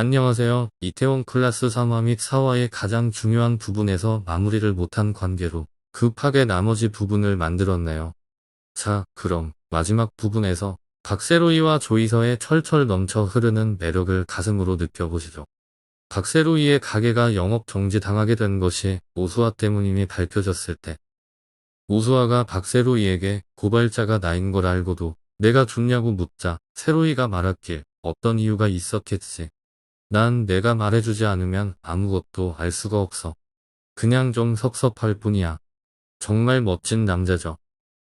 안녕하세요. 이태원 클라스 3화 및 4화의 가장 중요한 부분에서 마무리를 못한 관계로 급하게 나머지 부분을 만들었네요. 자, 그럼 마지막 부분에서 박세로이와 조이서의 철철 넘쳐 흐르는 매력을 가슴으로 느껴보시죠. 박세로이의 가게가 영업 정지 당하게 된 것이 오수아 때문임이 밝혀졌을 때 오수아가 박세로이에게 고발자가 나인 걸 알고도 내가 죽냐고 묻자 세로이가 말했길 어떤 이유가 있었겠지. 난 내가 말해주지 않으면 아무것도 알 수가 없어. 그냥 좀 섭섭할 뿐이야. 정말 멋진 남자죠.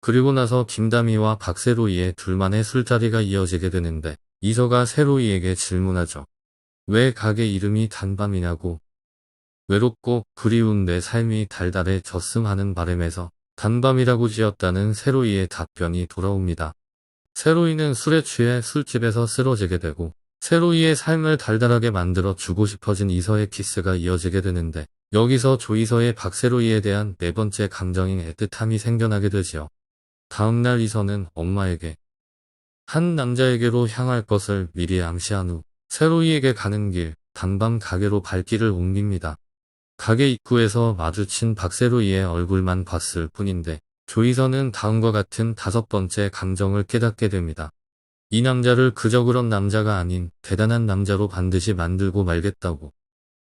그리고 나서 김다미와 박세로이의 둘만의 술자리가 이어지게 되는데 이서가 세로이에게 질문하죠. 왜 가게 이름이 단밤이냐고. 외롭고 그리운 내 삶이 달달해졌음 하는 바람에서 단밤이라고 지었다는 세로이의 답변이 돌아옵니다. 세로이는 술에 취해 술집에서 쓰러지게 되고 세로이의 삶을 달달하게 만들어 주고 싶어진 이서의 키스가 이어지게 되는데 여기서 조이서의 박세로이에 대한 네 번째 감정인 애틋함이 생겨나게 되지요. 다음날 이서는 엄마에게 한 남자에게로 향할 것을 미리 암시한 후 세로이에게 가는 길 단밤 가게로 발길을 옮깁니다. 가게 입구에서 마주친 박세로이의 얼굴만 봤을 뿐인데 조이서는 다음과 같은 다섯 번째 감정을 깨닫게 됩니다. 이 남자를 그저 그런 남자가 아닌 대단한 남자로 반드시 만들고 말겠다고.